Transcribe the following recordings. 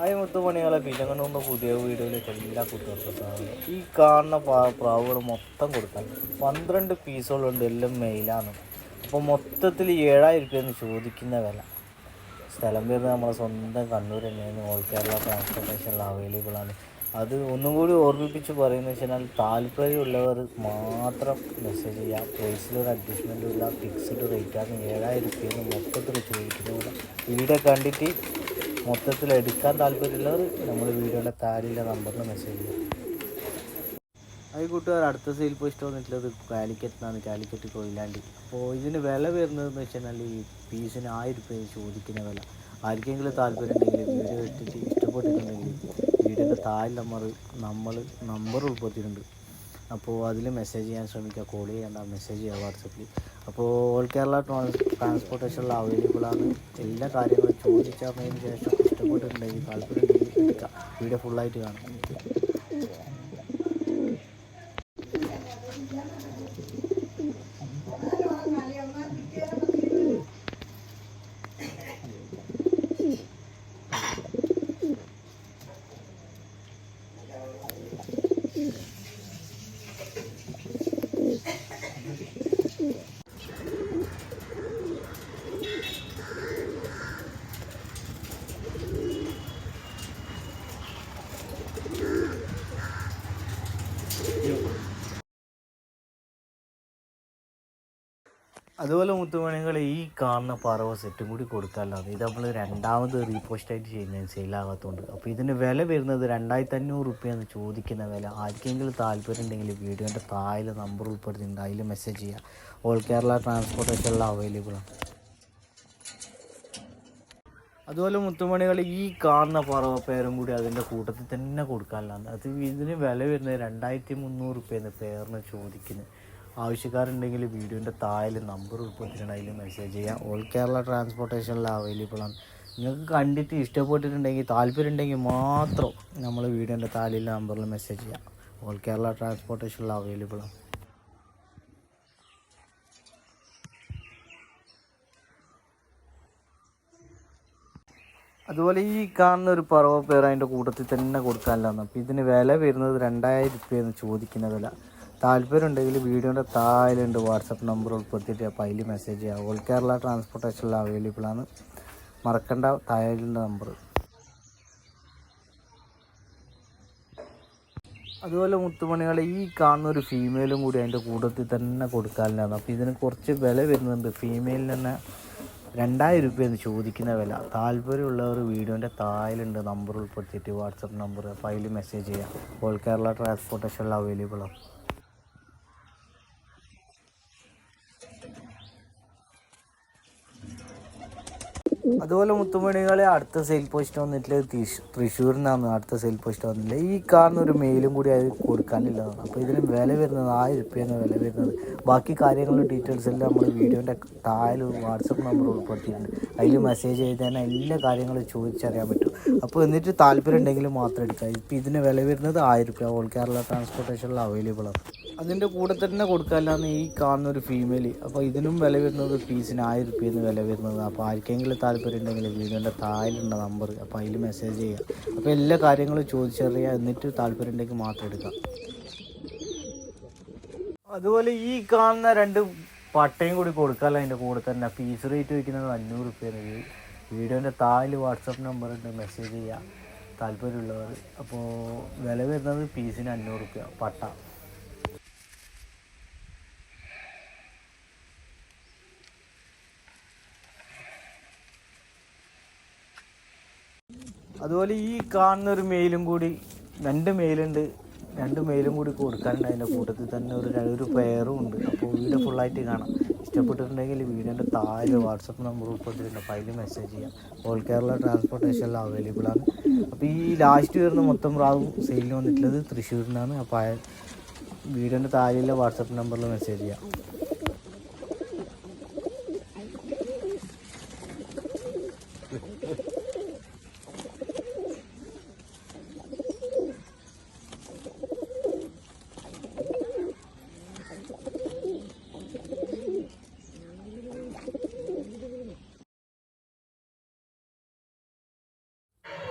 ആയ അങ്ങനെ ഒന്ന് പുതിയ വീടുകളിലേക്ക് എല്ലാ കുട്ടികൾക്കും. ഈ കാണുന്ന പാ പ്രാവുകൾ മൊത്തം കൊടുക്കാൻ പന്ത്രണ്ട് പീസുകളുണ്ട് എല്ലാം മെയിലാണ് അപ്പോൾ മൊത്തത്തിൽ ഏഴായിരം എന്ന് ചോദിക്കുന്ന വില. സ്ഥലം വരുന്നത് നമ്മളെ സ്വന്തം കണ്ണൂർ തന്നെയാണ്. ഓൾ കേരള ട്രാൻസ്പോർട്ടേഷനിൽ അവൈലബിൾ ആണ്. അത് ഒന്നും കൂടി ഓർമ്മിപ്പിച്ച് പറയുന്നത് വെച്ചാൽ താല്പര്യമുള്ളവർ മാത്രം മെസ്സേജ് ചെയ്യുക പ്രൈസിലൊരു അഡ്ജസ്റ്റ്മെന്റും ഇല്ല. ഫിക്സ്ഡ് റേറ്റാണ് ഏഴായിരം രൂപയെന്ന് മൊത്തത്തിൽ ചോദിക്കുന്നത് വീഡിയോ കണ്ടിട്ട് മൊത്തത്തിൽ എടുക്കാൻ താല്പര്യമുള്ളവർ നമ്മൾ വീഡിയോയുടെ താരിന്റെ നമ്പറിൽ മെസ്സേജ് ചെയ്യും അത് കൂട്ടുകാർ അടുത്ത സെയിൽ പോസ്റ്റ് വന്നിട്ടുള്ളത് കാലിക്കറ്റിനാണ് കാലിക്കറ്റ് കൊയിലാണ്ടി. അപ്പോൾ ഇതിന് വില വരുന്നതെന്ന് വെച്ചാൽ ഈ പീസിന് ആയിരം രൂപ ചോദിക്കുന്ന വില. ആർക്കെങ്കിലും താല്പര്യം ഉണ്ടെങ്കിൽ വീഡിയോ ഇട്ടിട്ട് ഇഷ്ടപ്പെട്ടിട്ടുണ്ടെങ്കിൽ വീഡിയോന്റെ താഴെ നമ്പർ നമ്മൾ നമ്പർ ഉൾപ്പെടുത്തിയിട്ടുണ്ട്. അപ്പോൾ അതിൽ മെസ്സേജ് ചെയ്യാൻ ശ്രമിക്കുക. കോൾ ചെയ്യേണ്ട മെസ്സേജ് ചെയ്യുക വാട്സപ്പിൽ അപ്പോൾ ഓൾ കേരള ട്രാൻസ് ട്രാൻസ്പോർട്ടേഷനിൽ അവൈലബിൾ ആണ് എല്ലാ കാര്യങ്ങളും ചോദിച്ചറിഞ്ഞതിന് ശേഷം ഇഷ്ടപ്പെട്ടിട്ടുണ്ടെങ്കിൽ താല്പര്യം വീഡിയോ ഫുള്ളായിട്ട് കാണാം. അതുപോലെ മുത്തുമണികൾ ഈ കാണുന്ന പറവ സെറ്റും കൂടി കൊടുക്കാമല്ലോ ഇത് നമ്മൾ രണ്ടാമത് റീപോസ്റ്റായിട്ട് ചെയ്യുന്നതിന് ചെയ്യുന്നത് സെയിലാകാത്തതുകൊണ്ട് അപ്പോൾ ഇതിന് വില വരുന്നത് രണ്ടായിരത്തി അഞ്ഞൂറ് റുപ്യെന്ന് ചോദിക്കുന്ന വില. ആർക്കെങ്കിലും താല്പര്യം ഉണ്ടെങ്കിൽ വീഡിയോന്റെ താഴെ നമ്പർ ഉൾപ്പെടുത്തിയിട്ടുണ്ട്. അതിൽ മെസ്സേജ് ചെയ്യുക ഓൾ കേരള ട്രാൻസ്പോർട്ടേഷൻ അവൈലബിൾ ആണ്. അതുപോലെ മുത്തുമണികൾ ഈ കാണുന്ന പറവ പേരും കൂടി അതിന്റെ കൂട്ടത്തിൽ തന്നെ കൊടുക്കാനുള്ളതാണ്. അത് ഇതിന് വില വരുന്നത് രണ്ടായിരത്തി മുന്നൂറ് റുപ്യെന്ന് പേരിന് ചോദിക്കുന്നത് ആവശ്യക്കാരുണ്ടെങ്കിൽ വീഡിയോന്റെ താഴെ നമ്പർ ഉൾപ്പെടുത്തിയിട്ടുണ്ട് അതിൽ മെസ്സേജ് ചെയ്യാം. ഓൾ കേരള ട്രാൻസ്പോർട്ടേഷനിൽ അവൈലബിൾ ആണ്. നിങ്ങൾക്ക് കണ്ടിട്ട് ഇഷ്ടപ്പെട്ടിട്ടുണ്ടെങ്കിൽ താല്പര്യം ഉണ്ടെങ്കിൽ മാത്രം നമ്മൾ വീഡിയോന്റെ താലിൽ നമ്പറിൽ മെസ്സേജ് ചെയ്യാം. ഓൾ കേരള ട്രാൻസ്പോർട്ടേഷനിൽ അവൈലബിൾ ആണ്. അതുപോലെ ഈ കാണുന്ന ഒരു പറവ പേർ അതിന്റെ കൂട്ടത്തിൽ തന്നെ കൊടുക്കാനില്ല അപ്പോൾ ഇതിന് വില വരുന്നത് രണ്ടായിരം രൂപയെന്ന് ചോദിക്കുന്ന വില. താല്പര്യം ഉണ്ടെങ്കിൽ വീഡിയോന്റെ താഴെയുണ്ട് വാട്സപ്പ് നമ്പർ ഉൾപ്പെടുത്തിയിട്ട് അപ്പോൾ അതിൽ മെസ്സേജ് ചെയ്യുക ഓൾ കേരള ട്രാൻസ്പോർട്ടേഷനിൽ അവൈലബിൾ ആണ്. മറക്കണ്ട താഴെയുണ്ട് നമ്പർ. അതുപോലെ മുത്തുമണികളെ ഈ കാണുന്ന ഒരു ഫീമെയിലും കൂടി അതിന്റെ കൂട്ടത്തിൽ തന്നെ കൊടുക്കാനാണ് അപ്പോൾ ഇതിന് കുറച്ച് വില വരുന്നുണ്ട്. ഫീമെയിലിന് തന്നെ രണ്ടായിരം എന്ന് ചോദിക്കുന്ന വില. താല്പര്യമുള്ളവർ വീഡിയോന്റെ താഴെയുണ്ട് നമ്പർ ഉൾപ്പെടുത്തിയിട്ട് വാട്സപ്പ് നമ്പർ. അപ്പോൾ അതിൽ മെസ്സേജ് ചെയ്യാം. ഓൾ കേരള ട്രാൻസ്പോർട്ടേഷനിൽ അവൈലബിൾ ആണ്. അതുപോലെ മുത്തുമണികളെ അടുത്ത സെയിൽ പോസ്റ്റ് വന്നിട്ടില്ല. തൃശ്ശൂരിൽ നിന്നാണ് അടുത്ത സെയിൽ പോസ്റ്റ് വന്നില്ല. ഈ കാറിന് ഒരു മെയിലും കൂടി അത് കൊടുക്കാനില്ലതാണ്. അപ്പോൾ ഇതിന് വില വരുന്നത് ആയിരം റുപ്യാണ് വില വരുന്നത്. ബാക്കി കാര്യങ്ങളും ഡീറ്റെയിൽസ് എല്ലാം നമ്മൾ വീഡിയോന്റെ താഴെ വാട്സപ്പ് നമ്പർ ഉൾപ്പെടുത്തിയിട്ടുണ്ട്. അതിൽ മെസ്സേജ് ചെയ്താൽ എല്ലാ കാര്യങ്ങളും ചോദിച്ചറിയാൻ പറ്റും. അപ്പോൾ എന്നിട്ട് താല്പര്യം ഉണ്ടെങ്കിൽ മാത്രം എടുക്കുക ഇപ്പോൾ ഇതിന് വില വരുന്നത് ആയിരം റുപ്യ ഓൾ കേരള ട്രാൻസ്പോർട്ടേഷനിൽ അവൈലബിൾ ആണ്. അതിന്റെ കൂടെ തന്നെ കൊടുക്കാമല്ലാന്ന് ഈ കാണുന്ന ഒരു ഫീമെയിൽ അപ്പോൾ ഇതിനും വില വരുന്നത് ഫീസിന് ആയിരം റുപ്യെന്ന് വില വരുന്നത്. അപ്പോൾ ആർക്കെങ്കിലും താല്പര്യം ഉണ്ടെങ്കിൽ വീഡിയോന്റെ താഴെയുള്ള നമ്പർ അപ്പോൾ അതിൽ മെസ്സേജ് ചെയ്യുക അപ്പോൾ എല്ലാ കാര്യങ്ങളും ചോദിച്ചറിയുക എന്നിട്ട് താല്പര്യം ഉണ്ടെങ്കിൽ മാത്രം എടുക്കാം. അതുപോലെ ഈ കാണുന്ന രണ്ട് പട്ടയും കൂടി കൊടുക്കാമല്ലോ അതിന്റെ കൂടെ തന്നെ. ഫീസ് റേറ്റ് വയ്ക്കുന്നത് അഞ്ഞൂറ് റുപ്യാണ്. വീഡിയോന്റെ താഴെ വാട്സപ്പ് നമ്പർ ഉണ്ട്. മെസ്സേജ് ചെയ്യുക താല്പര്യമുള്ളവർ. അപ്പോൾ വില വരുന്നത് പീസിന് അഞ്ഞൂറ് റുപ്യ. പട്ട. അതുപോലെ ഈ കാണുന്ന ഒരു മെയിലും കൂടി രണ്ട് മെയിലുണ്ട് രണ്ട് മെയിലും കൂടി കൊടുക്കാനുണ്ട് അതിന്റെ കൂട്ടത്തിൽ തന്നെ ഒരു ഒരു പെയറും ഉണ്ട്. അപ്പോൾ വീഡിയോ ഫുള്ളായിട്ട് കാണാം. ഇഷ്ടപ്പെട്ടിട്ടുണ്ടെങ്കിൽ വീഡിയോന്റെ താഴെ വാട്സപ്പ് നമ്പർ ഉൾപ്പെട്ടിട്ടുണ്ട്. അപ്പോൾ അതിൽ മെസ്സേജ് ചെയ്യാം. ഓൾ കേരള ട്രാൻസ്പോർട്ടേഷനിൽ അവൈലബിൾ ആണ്. അപ്പോൾ ഈ ലാസ്റ്റ് വരുന്ന മൊത്തം പ്രാവും സെയിലിന് വന്നിട്ടുള്ളത് തൃശ്ശൂരിൽ നിന്നാണ്. അപ്പോൾ വീടിന്റെ താഴെയുള്ള വാട്സപ്പ് നമ്പറിൽ മെസ്സേജ് ചെയ്യാം അതുപോലെ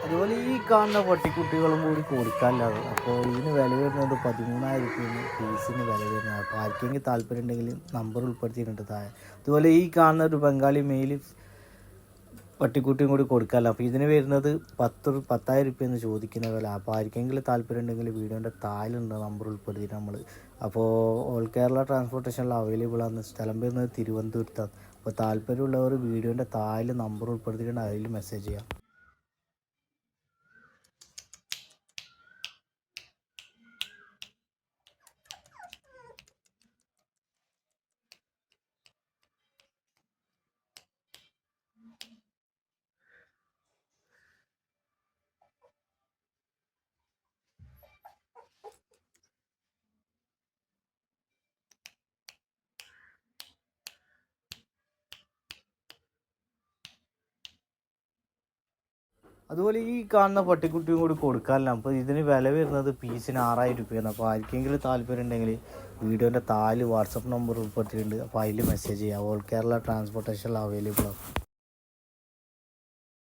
അതുപോലെ ഈ കാണുന്ന പട്ടിക്കുട്ടികളും കൂടി കൊടുക്കാനില്ലാതെ അപ്പോൾ ഇതിന് വില വരുന്നത് പതിമൂന്നായിരം രൂപയാണ് പീസിന് വില വരുന്നത്. അപ്പോൾ ആർക്കെങ്കിലും താല്പര്യം ഉണ്ടെങ്കിൽ നമ്പർ ഉൾപ്പെടുത്തിയിട്ടുണ്ട് താഴെ. അതുപോലെ ഈ കാണുന്ന ഒരു ബംഗാളി മെയിൽ പട്ടിക്കുട്ടിയും കൂടി കൊടുക്കാമല്ലോ അപ്പോൾ ഇതിന് വരുന്നത് പത്ത് പത്തായിരം പത്തായിരം എന്ന് ചോദിക്കുന്ന വില. അപ്പോൾ ആർക്കെങ്കിലും താല്പര്യം ഉണ്ടെങ്കിൽ വീഡിയോന്റെ താഴെയുണ്ട്. നമ്പർ ഉൾപ്പെടുത്തിയിട്ട് നമ്മൾ. അപ്പോൾ ഓൾ കേരള ട്രാൻസ്പോർട്ടേഷനിൽ അവൈലബിൾ ആണ്. സ്ഥലം വരുന്നത് തിരുവനന്തപുരത്താണ്. അപ്പോൾ താല്പര്യമുള്ളവർ വീഡിയോന്റെ താഴെ നമ്പർ ഉൾപ്പെടുത്തിയിട്ടുണ്ട്. അതിൽ മെസ്സേജ് ചെയ്യാം. അതുപോലെ ഈ കാണുന്ന പട്ടിക്കുട്ടിയും കൂടി കൊടുക്കാനല്ല അപ്പോൾ ഇതിന് വില വരുന്നത് പീസിന് ആറായിരം രൂപയാണ്. അപ്പോൾ ആർക്കെങ്കിലും താല്പര്യം ഉണ്ടെങ്കിൽ വീഡിയോന്റെ താൽ വാട്സപ്പ് നമ്പർ ഉൾപ്പെടുത്തിയിട്ടുണ്ട്. അപ്പോൾ അതിൽ മെസ്സേജ് ചെയ്യാം. ഓൾ കേരള ട്രാൻസ്പോർട്ടേഷൻ അവൈലബിൾ ആണ്.